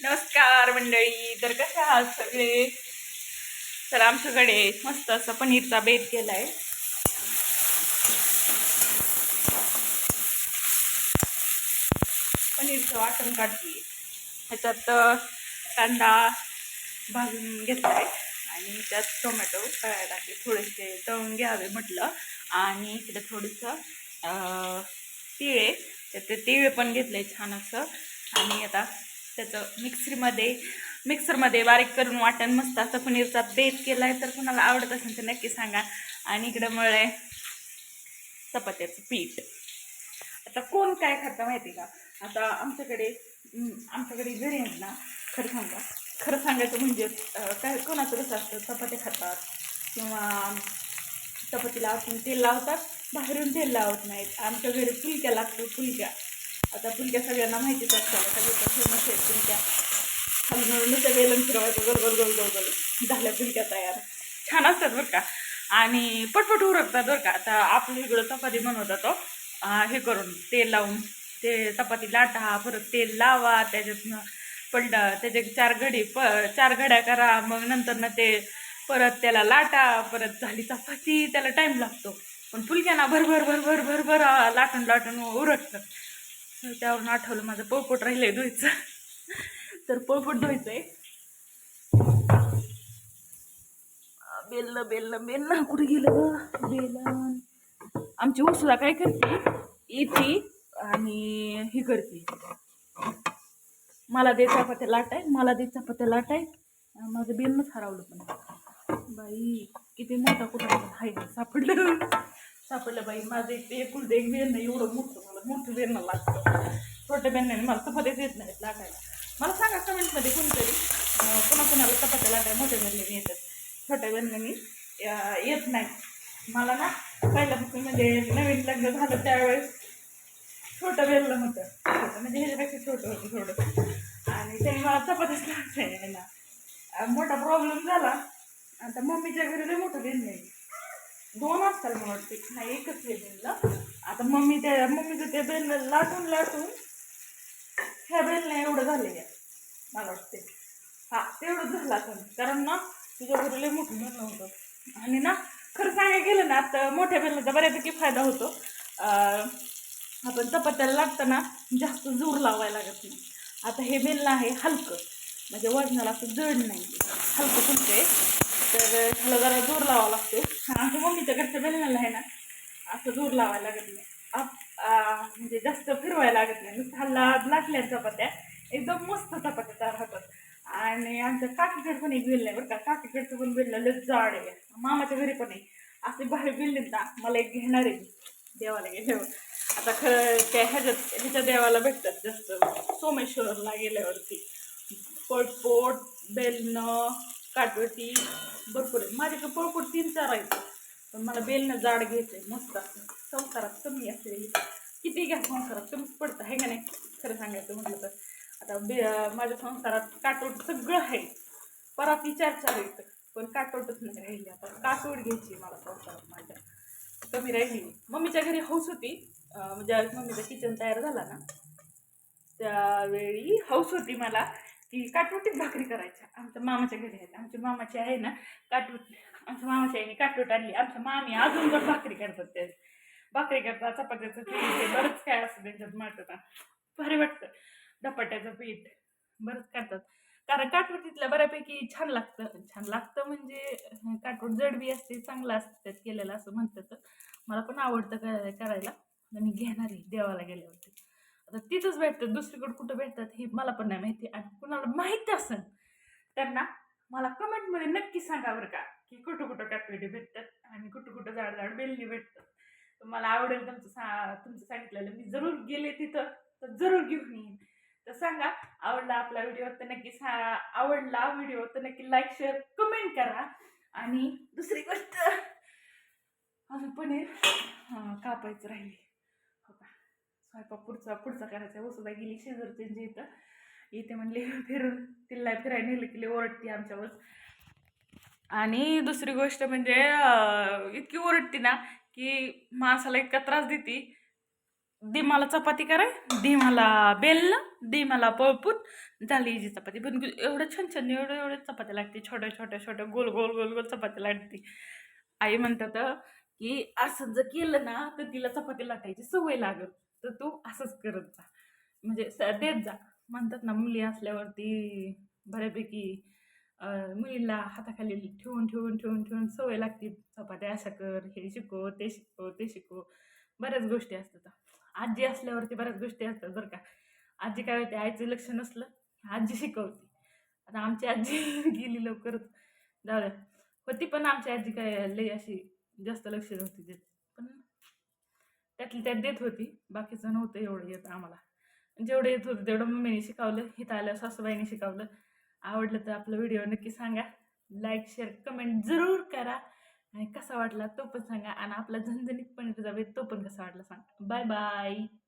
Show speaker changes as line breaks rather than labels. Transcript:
नमस्कार मंडळी. तर कसे आहात सगळे? तर आमच्याकडे मस्त असं पनीरचा बेत केलाय. पनीरचं वाटण काढते. ह्याच्यात कांदा भाजून घेतलाय. आणि त्यात टोमॅटो तळायला लागले. थोडेसे तळून घ्यावे म्हटलं. आणि इकडे थोडंसं तिळे. तर ते तिळे पण घेतले छान असं. आणि आता त्याचं मिक्सरमध्ये मिक्सरमध्ये बारीक करून वाटण मस्त असं पनीरचा बेत केला आहे तर कुणाला आवडत असेल तर नक्की सांगा. आणि इकडं मळे चपात्याचं पीठ. आता कोण काय खातं माहिती का? आता आमच्याकडे आमच्याकडे घरी आहेत ना खरं सांगा. खरं सांगायचं म्हणजे काय कोणाचं कसं असतं चपात्या खातात किंवा चपातीला आपण तेल लावतात बाहेरून तेल लावत नाहीत. आमच्या घरी फुलक्या लागतो फुलक्या आता फुलक्या सगळ्यांना माहितीच असतात सगळ्याचा फेमस आहेत पुलक्या खालून नुसतं वेलन फिरवायचं गोल गोल गोल गोल झाल्या फुलक्या तयार. छान असतात बरं का. आणि पटपट उरकतात बरं का. आता आपलं इकडं चपाती बनवतात तो हे करून तेल लावून ते चपाती लाटा परत तेल लावा त्याच्यातनं पलट त्याचे चार घडी प चार घड्या करा मग नंतर ना ते परत त्याला लाटा परत झाली चपाती त्याला टाईम लागतो. पण फुलक्यांना भरभर भरभर भरभर लाटून लाटून उरकतं त्यावरून आठवलं माझं पोळपोट राहिलंय धुवायचं. तर पोळपोट धुवायचंय. बेलन बेलन बेलन कुठे गेलं बेलन. आमची उसला काय करते? येते आणि ही करते. मला दे चपात्या लाटाय मला दे चपात्या लाटाय. माझं बेलनच हरवलं पण. बाई किती मोठा कुठं आहे? सापडलं. सापडलं बाई माझं एक एकुलतं एक बेलन एवढं मोठं. मला मोठं बेलन लागतं. छोट्या बेलण्याने मला चपात्याच येत नाहीत लाटायला मला सांगा कमेंटमध्ये कोणतरी. अं, कोणाकोणाला चपात्या लाटाय मोठ्या बेलण्याने येतात छोट्या बेलण्याने येत नाही. मला ना पहिल्यापासून म्हणजे नवीन लग्न झालं त्यावेळेस छोटं बेललं होतं. छोटं म्हणजे ह्याच्यापेक्षा छोटं होतं थोडं. आणि त्यांनी मला चपातीच लागते यायला मोठा प्रॉब्लेम झाला. आता मम्मीच्या घरी लय मोठं बेल नाही. दोन असतात मला वाटते. नाही एकच वेळ बेललं आता मम्मी त्या मम्मीचं ते बेल लाटून लाटून ह्या बेलने एवढं झाले मला वाटते हा तेवढं झालं असं कारण ना तुझ्या घरी लय मोठं बेल होतं आणि ना खरं सांगायला गेलं ना आता मोठ्या बेलनाचा बऱ्यापैकी फायदा होतो. आपण चपात्याला लागताना जास्त जोर लावायला लागत नाही. आता हे बेलणं आहे हलकं. म्हणजे वजनाला असं जड नाही. हलकं फुलते तर ह्याला जरा जोर लावावा लागतो आमच्या मम्मीच्या घरच्या बेलण्याला आहे ना असं जोर लावायला लागत नाही. आप म्हणजे जास्त फिरवायला लागत नाही. नुसतं हल्ला लागल्या चपात्या. एकदम मस्त चपात्या तयार होतात. आणि आमच्या काकीकडे पण एक बिल नाही बरं का. काकीकडचं पण बिल लय जाड आहे. मामाच्या घरी पण आहे. असे बाहेर बिल ना मला एक घेणार आहे देवाला गेल्यावर. आता खरं त्या ह्याच्यात ह्याच्या देवाला भेटतात जास्त. सोमेश्वरला गेल्यावरती. पळपोट बेलणं काटवटी भरपूर आहे. माझ्याकडे पळपोट तीन चार आहेत. पण मला बेलनं जाड घ्यायचं आहे मस्त असं संसारात कमी असलेली किती घ्या संसारात? कमीच पडतं आहे का नाही? खरं सांगायचं म्हटलं तर. आता बे माझ्या संसारात काटोट सगळं आहे. परत विचार चालू येतं पण काटोटच नाही राहिली आता. काटोट घ्यायची मला संसारात माझ्या. कमी राहिली मम्मीच्या घरी हौस होती. म्हणजे ज्यावेळेस मम्मीचा किचन तयार झाला ना त्यावेळी हौस होती मला. की काटवटीत भाकरी करायच्या. आमच्या मामाच्या घरी आहेत. आमच्या मामाची आहे ना काटवट आमच्या मामाच्या आईने काटवट आणली. आमच्या मामी अजून पण भाकरी करतात ते भाकरी करतात चपात्याचं पीठ बरंच काय असतं त्यांच्यात माटतं भारी वाटतं. धपाट्याचं पीठ बरंच करतात. कारण काटवटीतल्या बऱ्यापैकी छान लागतं. छान लागतं म्हणजे अं, काटवट जडबी असते चांगलं असतं त्यात केलेलं असं म्हणतात. मला पण आवडतं करायला. करायला मी घेणार आहे देवाला गेल्यावरती. आता तिथंच भेटतात दुसरीकडे कुठं भेटतात हे मला पण नाही माहिती आणि कुणाला माहिती असेल त्यांना मला कमेंटमध्ये नक्की सांगा बरं का की कुठं कुठं काटवेटी भेटतात आणि कुठं कुठं जाड जाड बेल्ली भेटतात. तर मला आवडेल तुमचं सा तुमचं सांगितलेलं मी जरूर गेले तिथं तर जरूर घेऊन येईन. तर सांगा आवडला आपला व्हिडिओ तर नक्की सा आवडला व्हिडिओ तर नक्की लाईक शेअर कमेंट करा. आणि दुसरी गोष्ट अजून पनीर कापायचं राहिली हो का? स्वयंपाक पुढचा पुढचा करायचा सुद्धा गेली शेजारच्यांच्या इथं इथे म्हणले फिरून. तिला फिरायला नेलं की ओरडते आमच्यावर. आणि दुसरी गोष्ट म्हणजे इतकी ओरडते ना की माणसाला इतका त्रास देते. दे मला चपाती कराय दे मला बेलणं दे मला झाली हिची चपाती. पण एवढं छान छान एवढं एवढं चपाती लागते. छोट्या छोट्या छोट्या गोल गोल गोल गोल चपाती लागते. आई म्हणतात की असं जर केलं ना तर तिला चपाती लाटायची सवय लागत तर तू असंच करत जा. म्हणजे स देत जा. म्हणतात ना मुली असल्यावरती बऱ्यापैकी मुलीला हाताखाली ठेवून ठेवून ठेवून ठेवून सवय लागते. चपात्या अशा कर हे शिकव ते शिकव ते शिकव बऱ्याच गोष्टी असतात. आजी असल्यावरती बऱ्याच गोष्टी असतात बरं का. आजी काय होते आईचं लक्ष नसलं आजी शिकवते. आता आमची आजी गेली लवकरच. जाऊ होती पण आमची आजी काय लई अशी जास्त लक्ष नव्हती देत. त्यातली त्यात देत होती. बाकीचं नव्हतं एवढं येत आम्हाला. जेवढं येत होतं तेवढं मम्मीने शिकवलं इथं आल्यावर सासूबाईने शिकवलं. आवडलं तर आपलं व्हिडिओ नक्की सांगा. लाईक शेअर कमेंट जरूर करा. आणि कसा वाटला तो पण सांगा. आणि आपला झणझणीत पनीर जावे तो पण कसा वाटला सांगा. Bye bye